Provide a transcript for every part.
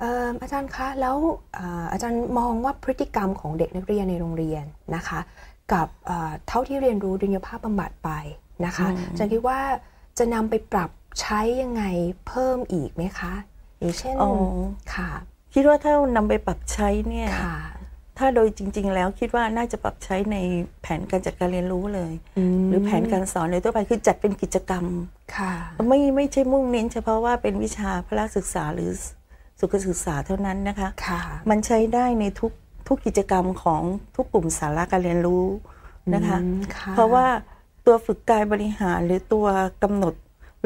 เอ่ออาจารย์คะแล้วเอ่ออาจารย์มองว่าพฤติกรรมของเด็กนักเรียนในโรงเรียนนะคะ กับเอ่อเท่าที่เรียนรู้ดุลยภาพบำบัดไปนะคะอืมอาจารย์คิดว่าจะนำไปปรับใช้ยังไงเพิ่มอีกไหมคะอย่างเช่นอ๋อค่ะ คิดว่าถ้านำไปปรับใช้เนี่ยค่ะถ้าโดยจริง ๆ แล้วคิดว่าน่าจะปรับใช้ในแผนการจัดการเรียนรู้เลยมหรือแผนการสอนโดยทั่วไปคือจัดเป็นกิจกรรมค่ะ ไม่ไม่ใช่มุ่งเน้นเฉพาะว่าเป็นวิชาพละศึกษาหรือ สุขศึกษาเท่านั้นนะคะค่ะมันใช้ได้ในทุกทุกกิจกรรมของทุกกลุ่มสาระการเรียนรู้นะคะอืมค่ะเพราะว่าตัวฝึกกายบริหารหรือตัวกำหนด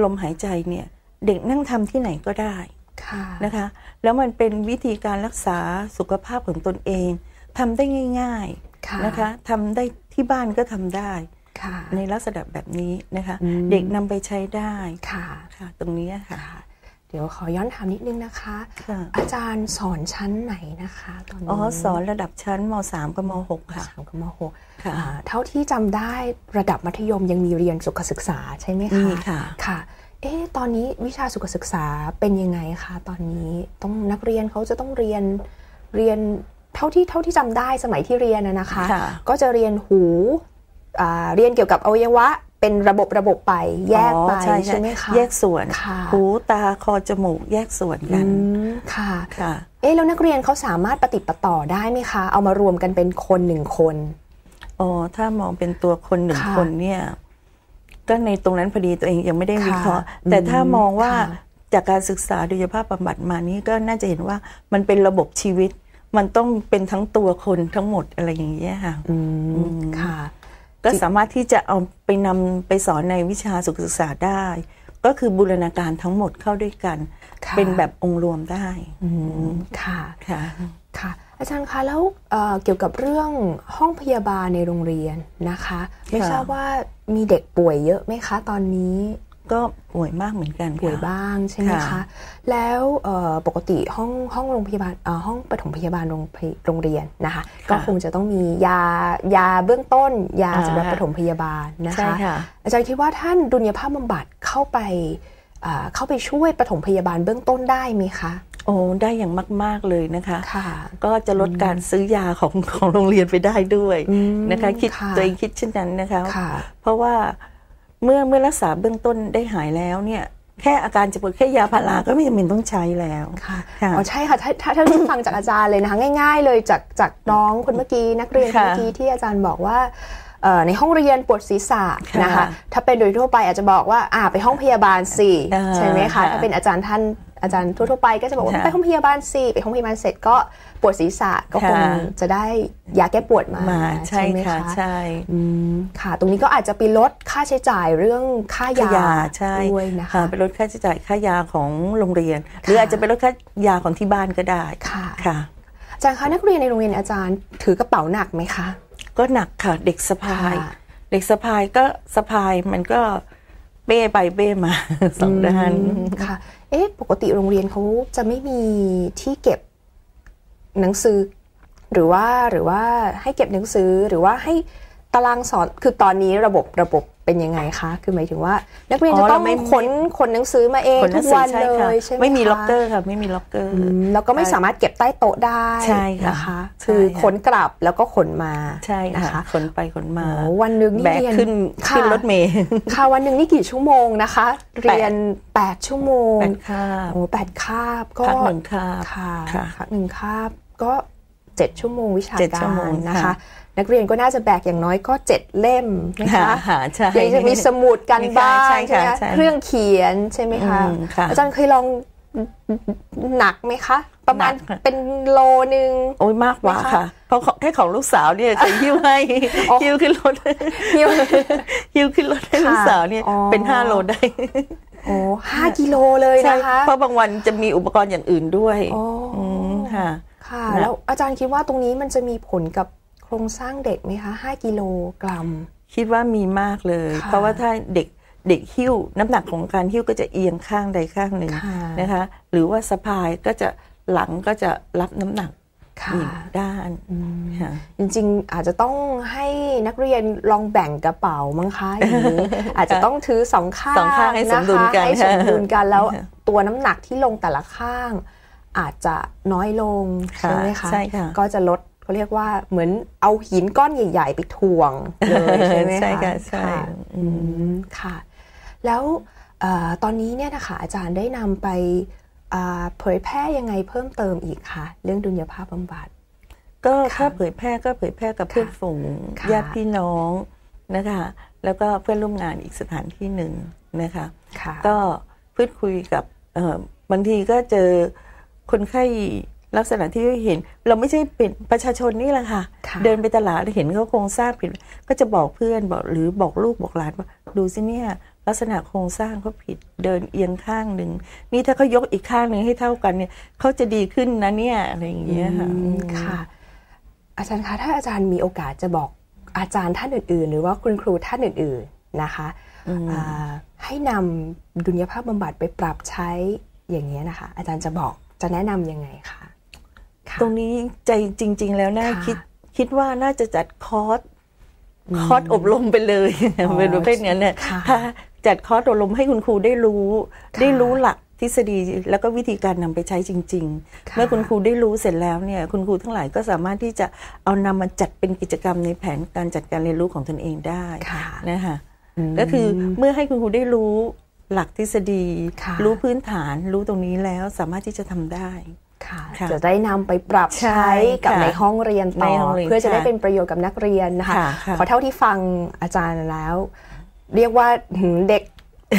ลมหายใจเนี่ยเด็กนั่งทำที่ไหนก็ได้ค่ะนะคะ แล้วมันเป็นวิธีการรักษาสุขภาพของตนเองทำได้ง่ายค่ะๆนะคะทำได้ที่บ้านก็ทำได้ค่ะในลักษณะแบบนี้นะคะอืมเด็กนำไปใช้ได้ค่ะค่ะตรงนี้ค่ะค่ะ เดี๋ยวขอย้อนถามนิดนึงนะคะค่ะอาจารย์สอนชั้นไหนนะคะตอนนี้อ๋อสอนระดับชั้นม .3 กับม .6 ค่ะสามกับมหกค่ะอ่าเท่าที่จำได้ระดับมัธยมยังมีเรียนสุขศึกษาใช่ไหมคะมีค่ะค่ะเอ๊ะตอนนี้วิชาสุขศึกษาเป็นยังไงคะตอนนี้ต้องนักเรียนเขาจะต้องเรียนเรียนเท่าที่เท่าที่จำได้สมัยที่เรียนนะนะคะค่ะก็จะเรียนหูอ่าเรียนเกี่ยวกับอวัยวะ เป็นระบบระบบไปแยกไปอ๋อใช่ใช่ไหมคะแยกส่วนค่ะหูตาคอจมูก แยกส่วนกัอืนมค่ะค่ะ เอ๊ะแล้วนักเรียนเขาสามารถปฏิดปะต่อได้ไหมคะ เอามารวมกันเป็นคนหนึ่งคนอ๋อถ้ามองเป็นตัวคนหนึ่งค่ะคนเนี่ยก็ในตรงนั้นพอดีตัวเองยังไม่ได้วิเคราะห์ค่ะแต่ถ้ามองว่าค่ะจากการศึกษาโดยภาพบำบัดมานี้ก็น่าจะเห็นว่ามันเป็นระบบชีวิต มันต้องเป็นทั้งตัวคนทั้งหมดอะไรอย่างเงี้ยค่ะอืมค่ะ ก็สามารถที่จะเอาไปนำไปสอนในวิชาสุขศึกษาได้ ก็คือบูรณาการทั้งหมดเข้าด้วยกันค่ะเป็นแบบองค์รวมได้อืมค่ะค่ะค่ะ อาจารย์คะแล้วเอ่อเกี่ยวกับเรื่องห้องพยาบาลในโรงเรียนนะคะ ไม่ค่ะทราบว่ามีเด็กป่วยเยอะไหมคะตอนนี้ ก็ป่วยมากเหมือนกันค่ะป่วยบ้างใช่ไหมคะค่ะแล้วเอ่อปกติห้องห้องโรงพยาบาลเอ่อห้องปฐมพยาบาลโรงพยโรงเรียนนะคะ ก็คงจะต้องมียายาเบื้องต้น ยาอ่าสำหรับปฐมพยาบาลนะใช่คะค่ะอาจารย์คิดว่าท่านดุลยภาพบำบัดเข้าไปอ่าเข้าไปช่วยปฐมพยาบาลเบื้องต้นได้ไหมคะโอ้ได้อย่างมาก ๆ เลยนะคะค่ะก็จะลดการซื้อยาของของโรงเรียนไปได้ด้วยอืมนะคะ คิดค่ะตัวเองคิดเช่นนั้นนะคะค่ะเพราะว่า เมื่อเมื่อรักษาเบื้องต้นได้หายแล้วเนี่ยแค่อาการเจ็บปวดแค่ยาพาราก็ไม่จำเป็นต้องใช้แล้วค่ะค่ะอ๋อใช่ค่ะถ้าถ้าถ้าฟังจากอาจารย์เลยนะคะง่าย ๆ เลยจากจากน้องคนเมื่อกี้นักเรียนคนค่ะเมื่อกี้ที่อาจารย์บอกว่าเอ่อ ในห้องเรียนปวดศีรษะค่ะนะคะถ้าเป็นโดยทั่วไปอาจจะบอกว่าอ่าไปห้องพยาบาลสิอ่าใช่ไหมคะค่ะถ้าเป็นอาจารย์ท่านอาจารย์ทั่วๆไปก็จะบอกว่าค่ะไปห้องพยาบาลสิไปห้องพยาบาลเสร็จก็ปวดศีรษะก็คงค่ะจะได้ยาแก้ปวดมามาใช่ไหมค่ะคะใช่อืมค่ะ ตรงนี้ก็อาจจะไปลดค่าใช้จ่ายเรื่องค่ายาค่ายาใช่ด้วยนะคะค่ะเป็นลดค่าใช้จ่ายค่ายาของโรงเรียน หรืออาจจะเป็นลดค่ายาของที่บ้านก็ได้ค่ะค่ะอาจารย์คะนักเรียนในโรงเรียนอาจารย์ถือกระเป๋าหนักไหมคะ ก็หนักค่ะ เด็กสะพายค่ะเด็กสะพายก็สะพายมันก็เป้ไปเป้มาสองด้านอืมค่ะ เอ๊ะปกติโรงเรียนเขาจะไม่มีที่เก็บหนังสือ หรือว่าหรือว่าให้เก็บหนังสือหรือว่าให้ตารางสอนคือตอนนี้ระบบระบบ เป็นยังไงคะ คือหมายถึงว่า นักเรียนอ๋อจะต้องเราไม่ขนขนหนังสือมาเองคนหทุนักงสืวันใช่เลค่ะยใช่ไหมไม่มีคะล็อกเกอร์ค่ะไม่มีล็อกเกอร์อืมแล้วก็ไม่สามารถเก็บใต้โต๊ะได้ใช่ค่ะนะคะใช่คือค่ะขนกลับแล้วก็ขนมาใช่นะค่ะคะขนไปขนมาโอ้วันหนึ่งนี่แบกเรียนขึ้นค่ะขึ้นรถเมล์ค่ะวันหนึ่งนี่กี่ชั่วโมงนะคะ เรียน 8 ชั่วโมงแบกคาบโอ้แปดคาบก็พักหนึ่งคาบค่ะค่ะพักหนึ่งคาบก็เจ็ดชั่วโมงวิชาเจ็ดกาชั่วโมรงนะคะค่ะ นักเรียนก็น่าจะแบกอย่างน้อยก็เจ็ดเล่มนะคะหาใช่ยังจะมีสมุดกันบ้างใช่ใช่ค่ะไหมใช่เครื่องเขียนใช่ไหมคะอืมค่ะอาจารย์เคยลองหนักไหมคะ ประมาณหนักค่ะเป็นโลนึง โอ้ยมากกว่าไหมคะค่ะ เพราะของแค่ของลูกสาวเนี่ยเคยหิ้วให้อ๋อหิ้วขึ้นรถหิ้วหิ้วขึ้นรถให้ค่ะลูกสาวเนี่ยอ๋อเป็นห้าโลได้โอ้ห้ากิโลเลยใช่นะคะ เพราะบางวันจะมีอุปกรณ์อย่างอื่นด้วยอ๋ออมค่ะค่ะนะแล้วอาจารย์คิดว่าตรงนี้มันจะมีผลกับ โครงสร้างเด็กไหมคะ5กิโลกรัม คิดว่ามีมากเลยค่ะเพราะว่าถ้าเด็กเด็กหิ้วน้ำหนักของการหิ้วก็จะเอียงข้างใดข้างหนึ่งค่ะนะคะ หรือว่าสะพายก็จะหลังก็จะรับน้ำหนักค่ะอีกด้านค่ะจริงๆ อาจจะต้องให้นักเรียนลองแบ่งกระเป๋ามั้งคะอย่างนี้อาจจะต้องถือสองข้างสองข้างให้สมดุลกันะให้สมดุลกันแล้วค่ะตัวน้ำหนักที่ลงแต่ละข้าง อาจจะน้อยลงค่ะใช่ไหมคะใช่ค่ะก็จะลด เขาเรียกว่าเหมือนเอาหินก้อนใหญ่ ๆ ไปถ่วงเลยใช่ไหมคะใช่ค่ะใช่อืมค่ะ แล้วเอ่อตอนนี้เนี่ยนะคะอาจารย์ได้นำไปอ่าเผยแพร่ยังไงเพิ่มเติมอีกคะเรื่องดุลยภาพบำบัดก็ค่ะถ้าเผยแพร่ก็เผยแพร่กับเพื่อนฝูงค่ะญาติพี่น้องนะคะ แล้วก็เพื่อนร่วมงานอีกสถานที่หนึ่งนะคะค่ะก็พูดคุยกับเอ่อบางทีก็เจอคนไข้ ลักษณะที่เห็นเราไม่ใช่เป็นประชาชนนี่แหละค่ะค่ะ เดินไปตลาดเห็นเขาโครงสร้างผิด ก็จะบอกเพื่อนบอกหรือบอกลูกบอกหลานว่าดูสิเนี่ยลักษณะโครงสร้างเขาผิดเดินเอียงข้างหนึ่งนี่ถ้าเขายกอีกข้างหนึ่งให้เท่ากันเนี่ยเขาจะดีขึ้นนะเนี่ยอะไรอย่างเงี้ยค่ะอืมค่ะ อาจารย์คะถ้าอาจารย์มีโอกาสจะบอกอาจารย์ท่านอื่น ๆ หรือว่าคุณครูท่านอื่น ๆนะคะอ่าให้นำดุลยภาพบำบัดไปปรับใช้อย่างนี้ยนะคะ อาจารย์จะบอกจะแนะนำยังไงคะค่ะ ตรงนี้ใจจริง ๆ แล้วน่าค่ะคิดคิดว่าน่าจะจัดคอร์สคอร์สอบรมไปเลยอ๋อเป็นประเภทเนี้ยเนี่ยค่ะถ้าจัดคอร์สอบรมให้คุณครูได้รู้ค่ะได้รู้หลักทฤษฎีแล้วก็วิธีการนำไปใช้จริงๆค่ะเมื่อคุณครูได้รู้เสร็จแล้วเนี่ยคุณครูทั้งหลายก็สามารถที่จะเอานำมาจัดเป็นกิจกรรมในแผนการจัดการเรียนรู้ของตนเองได้ค่ะนะคะมก็คือเมื่อให้คุณครูได้รู้หลักทฤษฎีค่ะรู้พื้นฐานรู้ตรงนี้แล้วสามารถที่จะทำได้ค่ะค่ะ จะได้นำไปปรับใช่ใช้กับค่ะในห้องเรียนต่ในอห้องเรียนเพื่อจะได้ค่ะเป็นประโยชน์กับนักเรียนนะคะค่ะค่ะเพราะเท่าที่ฟังอาจารย์แล้ว เรียกว่าหืมเด็ก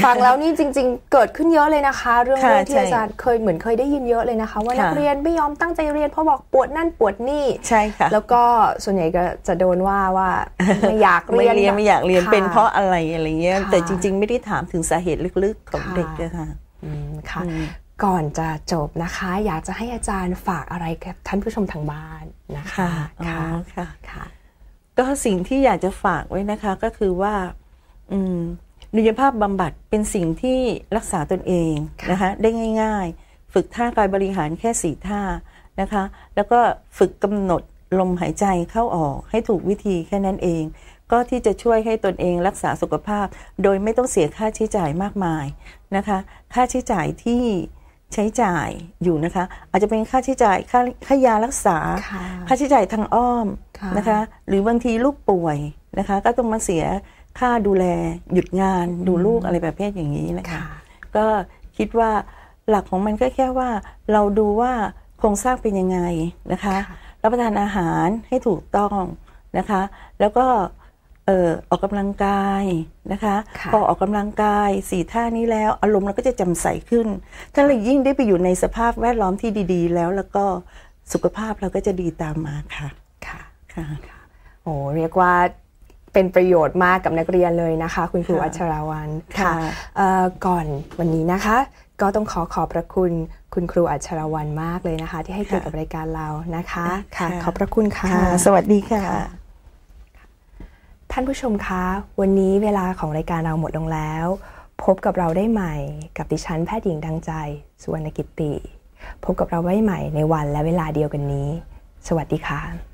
ฟังแล้วนี่จริง ๆ เกิดขึ้นเยอะเลยนะคะ เรื่องค่ะเรื่องที่ใช่อาจารย์เคยเหมือนเคยได้ยินเยอะเลยนะคะ ว่าค่ะนักเรียนไม่ยอมตั้งใจเรียนเพราะบอกปวดนั่นปวดนี่ใช่ค่ะแล้วก็ส่วนใหญ่ก็จะโดนว่าว่าไม่อยากไม่เรียนเรียนไม่อยากเรียนค่เป็นเพราะอะไรอะไรเงี้ยค่ะแต่จริง ๆ ไม่ได้ถามถึงสาเหตุลึกๆของค่ะเด็กอะค่ะอืมค่ะอืม ก่อนจะจบนะคะ อยากจะให้อาจารย์ฝากอะไรกับท่านผู้ชมทางบ้านนะคะอ๋อค่ะค่ะค่ะ ก็สิ่งที่อยากจะฝากไว้นะคะก็คือว่าอืมดุลยภาพบำบัดเป็นสิ่งที่รักษาตนเองค่ะนะคะได้ง่าย ๆ ฝึกท่ากายบริหารแค่สี่ท่านะคะ แล้วก็ฝึกกำหนดลมหายใจเข้าออกให้ถูกวิธีแค่นั้นเอง ก็ที่จะช่วยให้ตนเองรักษาสุขภาพ โดยไม่ต้องเสียค่าใช้จ่ายมากมายนะคะ ค่าใช้จ่ายที่ ใช้จ่ายอยู่นะคะ อาจจะเป็นค่าใช้จ่ายค่าค่ายารักษา ค่ะค่าใช้จ่ายทางอ้อมค่ะนะคะ หรือบางทีลูกป่วยนะคะ ก็ต้องมาเสียค่าดูแลหยุดงานดูลูกอะไรประเภทอย่างนี้นะคะค่ะก็คิดว่าหลักของมันก็แค่ว่าเราดูว่าโครงสร้างเป็นยังไงนะคะค่ะรับประทานอาหารให้ถูกต้องนะคะ แล้วก็เอ่อออกกำลังกายนะคะค่ะพอออกกำลังกายสี่ท่านี้แล้วอารมณ์เราก็จะแจำใสขึ้น ถ้าเรายิ่งได้ไปอยู่ในสภาพแวดล้อมที่ดี ๆ แล้วแล้วก็สุขภาพเราก็จะดีตามมาค่ะค่ะค่ะโอ้เรียกว่าเป็นประโยชน์มากกับนักเรียนเลยนะคะ คุณครูค่ะอัชราวันค่ะเอ่อก่อนวันนี้นะคะ ก็ต้องขอขอบพระคุณคุณครูอัชราวันมากเลยนะคะ ที่ให้เกียรติกับรายการเรานะคะค่ะขอบพระคุณค่ะ สวัสดีค่ะ ท่านผู้ชมคะ วันนี้เวลาของรายการเราหมดลงแล้ว พบกับเราได้ใหม่กับดิฉันแพทย์หญิงดังใจ สุวรรณกิตติพบกับเราได้ใหม่ในวันและเวลาเดียวกันนี้ สวัสดีค่ะ